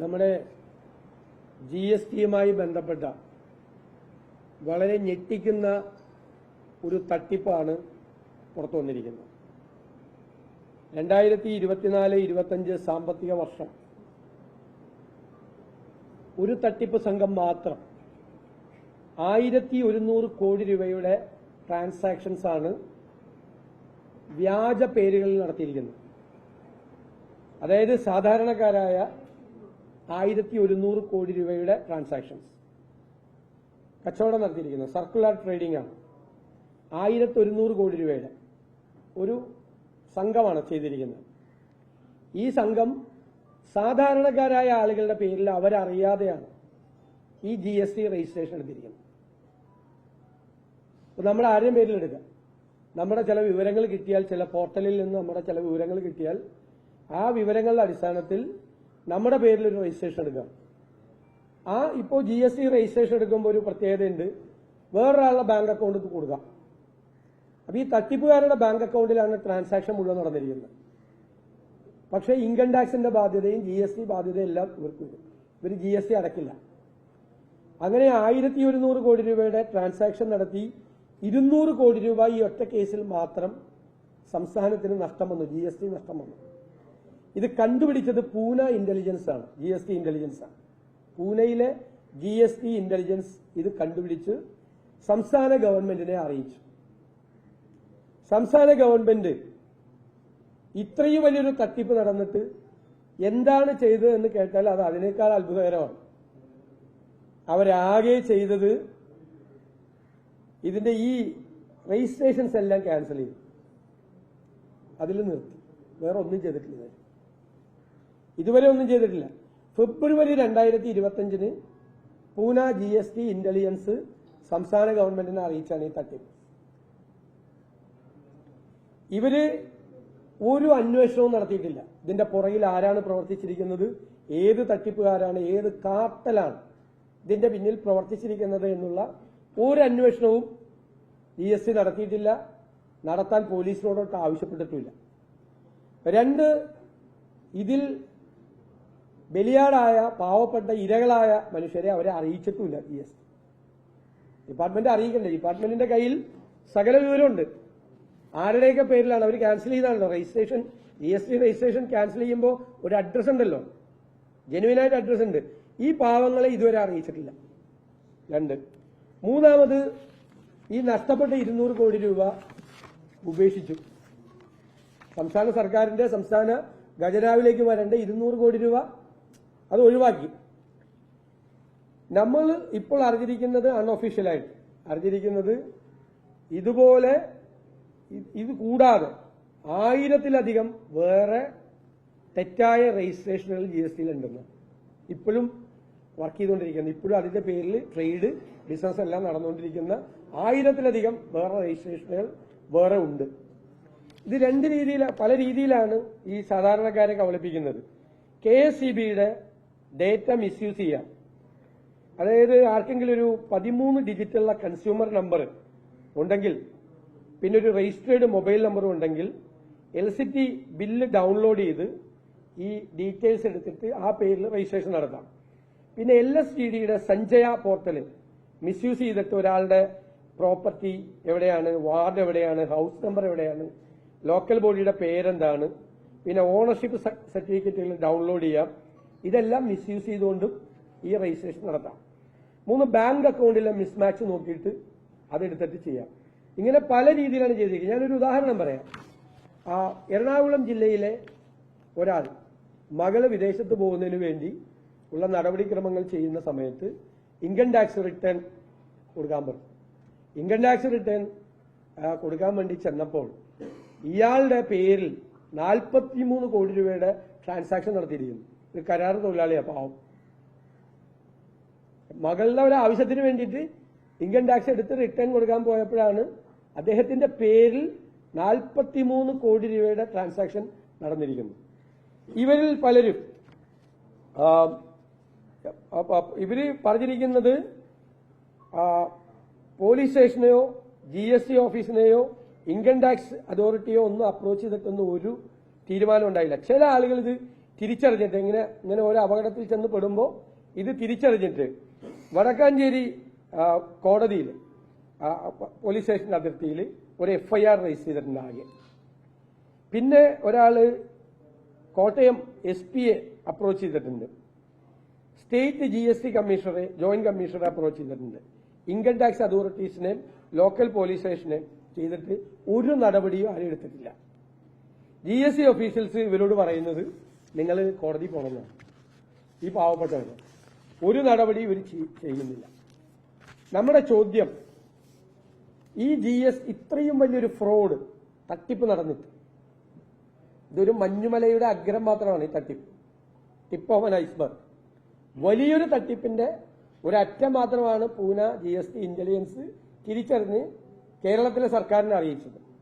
നമ്മുടെ G S ടിയുമായി ബന്ധപ്പെട്ട വളരെ ഞെട്ടിക്കുന്ന ഒരു തട്ടിപ്പാണ് പുറത്തു വന്നിരിക്കുന്നത്. രണ്ടായിരത്തി ഇരുപത്തിനാല് ഇരുപത്തഞ്ച് സാമ്പത്തിക വർഷം ഒരു തട്ടിപ്പ് സംഘം മാത്രം ആയിരത്തി ഒരുന്നൂറ് കോടി രൂപയുടെ ട്രാൻസാക്ഷൻസ് ആണ് വ്യാജ പേരുകളിൽ നടത്തിയിരിക്കുന്നത്. അതായത് സാധാരണക്കാരായ ആയിരത്തി ഒരുന്നൂറ് കോടി രൂപയുടെ ട്രാൻസാക്ഷൻസ് കച്ചവടം നടത്തിയിരിക്കുന്നത് സർക്കുലർ ട്രേഡിംഗ് ആണ്. ആയിരത്തി ഒരുന്നൂറ് കോടി രൂപയുടെ ഒരു സംഘമാണ് ചെയ്തിരിക്കുന്നത്. ഈ സംഘം സാധാരണക്കാരായ ആളുകളുടെ പേരിൽ അവരറിയാതെയാണ് ഈ ജി എസ് ടി രജിസ്ട്രേഷൻ എടുത്തിരിക്കുന്നത്. നമ്മുടെ പേരിൽ എടുക്കാം നമ്മുടെ ചില വിവരങ്ങൾ കിട്ടിയാൽ ചില പോർട്ടലിൽ നിന്ന് നമ്മുടെ ചില വിവരങ്ങൾ കിട്ടിയാൽ ആ വിവരങ്ങളുടെ അടിസ്ഥാനത്തിൽ നമ്മുടെ പേരിൽ ഒരു രജിസ്ട്രേഷൻ എടുക്കാം. ആ ഇപ്പോൾ ജി എസ് ടി രജിസ്ട്രേഷൻ എടുക്കുമ്പോൾ ഒരു പ്രത്യേകതയുണ്ട്. വേറൊരാളുടെ ബാങ്ക് അക്കൗണ്ട് കൊടുക്കാം. അപ്പൊ ഈ തട്ടിപ്പുകാരുടെ ബാങ്ക് അക്കൗണ്ടിലാണ് ട്രാൻസാക്ഷൻ മുഴുവൻ നടന്നിരിക്കുന്നത്. പക്ഷേ ഇൻകം ടാക്സിന്റെ ബാധ്യതയും ജി എസ് ടി ബാധ്യതയും എല്ലാം ഇവർക്ക് ഇവർ ജി എസ് ടി അടക്കില്ല. അങ്ങനെ ആയിരത്തി ഒരുന്നൂറ് കോടി രൂപയുടെ ട്രാൻസാക്ഷൻ നടത്തി ഇരുന്നൂറ് കോടി രൂപ ഈ ഒറ്റ കേസിൽ മാത്രം സംസ്ഥാനത്തിന് നഷ്ടം വന്നു. ജി എസ് ടി നഷ്ടം വന്നു. ഇത് കണ്ടുപിടിച്ചത് പൂന ഇന്റലിജൻസ് ആണ് ജി എസ് ടി ഇന്റലിജൻസ് ആണ്. പൂനെയിലെ ജി എസ് ടി ഇന്റലിജൻസ് ഇത് കണ്ടുപിടിച്ച് സംസ്ഥാന ഗവൺമെന്റിനെ അറിയിച്ചു. സംസ്ഥാന ഗവൺമെന്റ് ഇത്രയും വലിയൊരു തട്ടിപ്പ് നടന്നിട്ട് എന്താണ് ചെയ്തതെന്ന് കേട്ടാൽ അത് അതിനേക്കാൾ അത്ഭുതകരമാണ്. അവരാകെ ചെയ്തത് ഇതിന്റെ ഈ രജിസ്ട്രേഷൻസ് എല്ലാം ക്യാൻസൽ ചെയ്തു. അതിൽ നിർത്തി. വേറെ ഒന്നും ചെയ്തിട്ടില്ല. ഇതുവരെ. ഒന്നും ചെയ്തിട്ടില്ല. ഫെബ്രുവരി രണ്ടായിരത്തി ഇരുപത്തിയഞ്ചിന് Pune G S T intelligence സംസ്ഥാന ഗവൺമെന്റിനെ അറിയിച്ചാണ് ഈ തട്ടിപ്പ്. ഇവർ ഒരു അന്വേഷണവും നടത്തിയിട്ടില്ല. ഇതിന്റെ പുറകിൽ ആരാണ് പ്രവർത്തിച്ചിരിക്കുന്നത് ഏത് തട്ടിപ്പുകാരാണ് ഏത് കാർട്ടലാണ് ഇതിന്റെ പിന്നിൽ പ്രവർത്തിച്ചിരിക്കുന്നത് എന്നുള്ള ഒരു അന്വേഷണവും ജി എസ് ടി നടത്തിയിട്ടില്ല. നടത്താൻ പോലീസിനോടൊട്ട് ആവശ്യപ്പെട്ടിട്ടില്ല രണ്ട് ഇതിൽ ബലിയാടായ പാവപ്പെട്ട ഇരകളായ മനുഷ്യരെ അവരെ അറിയിച്ചിട്ടുമില്ല ജി എസ്. ഡിപ്പാർട്ട്മെന്റ് അറിയിക്കണ്ടേ? ഡിപ്പാർട്ട്മെന്റിന്റെ കയ്യിൽ സകല വിവരമുണ്ട്. ആരുടെയൊക്കെ പേരിലാണ് അവർ cancel ചെയ്താണല്ലോ registration G S T registration cancel ചെയ്യുമ്പോൾ ഒരു അഡ്രസ് ഉണ്ടല്ലോ. ജെനുവിനായിട്ട് അഡ്രസ് ഉണ്ട്. ഈ പാവങ്ങളെ ഇതുവരെ അറിയിച്ചിട്ടില്ല. രണ്ട്. മൂന്നാമത് ഈ നഷ്ടപ്പെട്ട ഇരുന്നൂറ് കോടി രൂപ ഉപേക്ഷിച്ചു. സംസ്ഥാന സർക്കാരിന്റെ സംസ്ഥാന ഖജനാവിലേക്ക് വരേണ്ട ഇരുന്നൂറ് കോടി രൂപ അത് ഒഴിവാക്കി. നമ്മൾ ഇപ്പോൾ അറിഞ്ഞിരിക്കുന്നത് അൺഒഫീഷ്യലായിട്ട് അറിഞ്ഞിരിക്കുന്നത് ഇതുപോലെ ഇത് കൂടാതെ ആയിരത്തിലധികം വേറെ തെറ്റായ രജിസ്ട്രേഷനുകൾ ജി എസ് ടിയിൽ ഉണ്ടെന്ന്. ഇപ്പോഴും വർക്ക് ചെയ്തുകൊണ്ടിരിക്കുന്നത് ഇപ്പോഴും അതിന്റെ പേരിൽ ട്രേഡ് ബിസിനസ് എല്ലാം നടന്നുകൊണ്ടിരിക്കുന്ന ആയിരത്തിലധികം വേറെ രജിസ്ട്രേഷനുകൾ വേറെ ഉണ്ട്. ഇത് രണ്ട് രീതിയിൽ പല രീതിയിലാണ് ഈ സാധാരണക്കാരെ കബളിപ്പിക്കുന്നത്. കെ എസ് സി ബിയുടെ ഡേറ്റ മിസ്യൂസ് ചെയ്യാം. അതായത് ആർക്കെങ്കിലും ഒരു പതിമൂന്ന് ഡിജിറ്റുള്ള കൺസ്യൂമർ നമ്പർ ഉണ്ടെങ്കിൽ പിന്നെ ഒരു രജിസ്റ്റേർഡ് മൊബൈൽ നമ്പർ ഉണ്ടെങ്കിൽ എൽ ബില്ല് ഡൗൺലോഡ് ചെയ്ത് ഈ ഡീറ്റെയിൽസ് എടുത്തിട്ട് ആ പേരിൽ രജിസ്ട്രേഷൻ നടത്താം. പിന്നെ എൽ എസ് ടി ഡിയുടെ സഞ്ജയ പോർട്ടൽ മിസ്യൂസ് ചെയ്തിട്ട് ഒരാളുടെ പ്രോപ്പർട്ടി എവിടെയാണ് വാർഡ് എവിടെയാണ് ഹൗസ് നമ്പർ എവിടെയാണ് ലോക്കൽ ബോഡിയുടെ പേരെന്താണ് പിന്നെ ഓണർഷിപ്പ് സർട്ടിഫിക്കറ്റുകൾ ഡൗൺലോഡ് ചെയ്യാം. ഇതെല്ലാം മിസ്യൂസ് ചെയ്തുകൊണ്ടും ഈ രജിസ്ട്രേഷൻ നടത്താം. മൂന്ന് ബാങ്ക് അക്കൗണ്ടിലെ മിസ്മാച്ച് നോക്കിയിട്ട് അതെടുത്തിട്ട് ചെയ്യാം. ഇങ്ങനെ പല രീതിയിലാണ് ചെയ്തിരിക്കുന്നത്. ഞാനൊരു ഉദാഹരണം പറയാം. ആ എറണാകുളം ജില്ലയിലെ ഒരാൾ മകൾ വിദേശത്ത് പോകുന്നതിന് വേണ്ടി ഉള്ള നടപടിക്രമങ്ങൾ ചെയ്യുന്ന സമയത്ത് ഇൻകം ടാക്സ് റിട്ടേൺ കൊടുക്കാൻ പറഞ്ഞു. ഇൻകം ടാക്സ് റിട്ടേൺ കൊടുക്കാൻ വേണ്ടി ചെന്നപ്പോൾ ഇയാളുടെ പേരിൽ നാൽപ്പത്തിമൂന്ന് കോടി രൂപയുടെ ട്രാൻസാക്ഷൻ നടത്തിയിരിക്കുന്നു. ഒരു കരാർ തൊഴിലാളിയാണ് പാവം. മകളുടെ ഒരു ആവശ്യത്തിന് വേണ്ടിയിട്ട് ഇൻകം ടാക്സ് എടുത്ത് റിട്ടേൺ കൊടുക്കാൻ പോയപ്പോഴാണ് അദ്ദേഹത്തിന്റെ പേരിൽ നാൽപ്പത്തിമൂന്ന് കോടി രൂപയുടെ ട്രാൻസാക്ഷൻ നടന്നിരിക്കുന്നത്. ഇവരിൽ പലരും ഇവർ പറഞ്ഞിരിക്കുന്നത് പോലീസ് സ്റ്റേഷനെയോ ജി എസ് ടി ഓഫീസിനെയോ ഇൻകം ടാക്സ് അതോറിറ്റിയോ ഒന്നും അപ്രോച്ച് ചെയ്തിട്ടൊന്നും ഒരു തീരുമാനം ഉണ്ടായില്ല. ചില ആളുകൾ ഇത് തിരിച്ചറിഞ്ഞിട്ട് ഇങ്ങനെ ഇങ്ങനെ ഒരു അപകടത്തിൽ ചെന്ന് പെടുമ്പോൾ ഇത് തിരിച്ചറിഞ്ഞിട്ട് വടക്കാഞ്ചേരി കോടതിയിൽ പോലീസ് സ്റ്റേഷൻ അതിർത്തിയിൽ ഒരു എഫ്ഐആർ രജിസ്റ്റർ ചെയ്തിട്ടുണ്ട് ആകെ. പിന്നെ ഒരാൾ കോട്ടയം എസ് പിയെ അപ്രോച്ച് ചെയ്തിട്ടുണ്ട്. സ്റ്റേറ്റ് ജി എസ് ടി കമ്മീഷണറെ ജോയിന്റ് കമ്മീഷണറെ അപ്രോച്ച് ചെയ്തിട്ടുണ്ട്. ഇൻകം ടാക്സ് അതോറിറ്റീസിനെയും ലോക്കൽ പോലീസ് സ്റ്റേഷനെയും ചെയ്തിട്ട് ഒരു നടപടിയും ആരും എടുത്തിട്ടില്ല. ജി എസ് ടി ഓഫീഷ്യൽസ് ഇവരോട് പറയുന്നത് നിങ്ങൾ കോടതി പോകണമെന്നാണ് ഈ പാവപ്പെട്ടവർ ഒരു നടപടി ഇവർ ചെയ്- ചെയ്യുന്നില്ല. നമ്മുടെ ചോദ്യം ഈ ജി എസ് ഇത്രയും വലിയൊരു ഫ്രോഡ് തട്ടിപ്പ് നടന്നിട്ട്. ഇതൊരു മഞ്ഞുമലയുടെ അഗ്രം മാത്രമാണ് ഈ തട്ടിപ്പ്. Tip of an iceberg. വലിയൊരു തട്ടിപ്പിന്റെ ഒരറ്റം മാത്രമാണ് Pune G S T intelligence തിരിച്ചറിഞ്ഞ് കേരളത്തിലെ സർക്കാരിനെ അറിയിച്ചത്.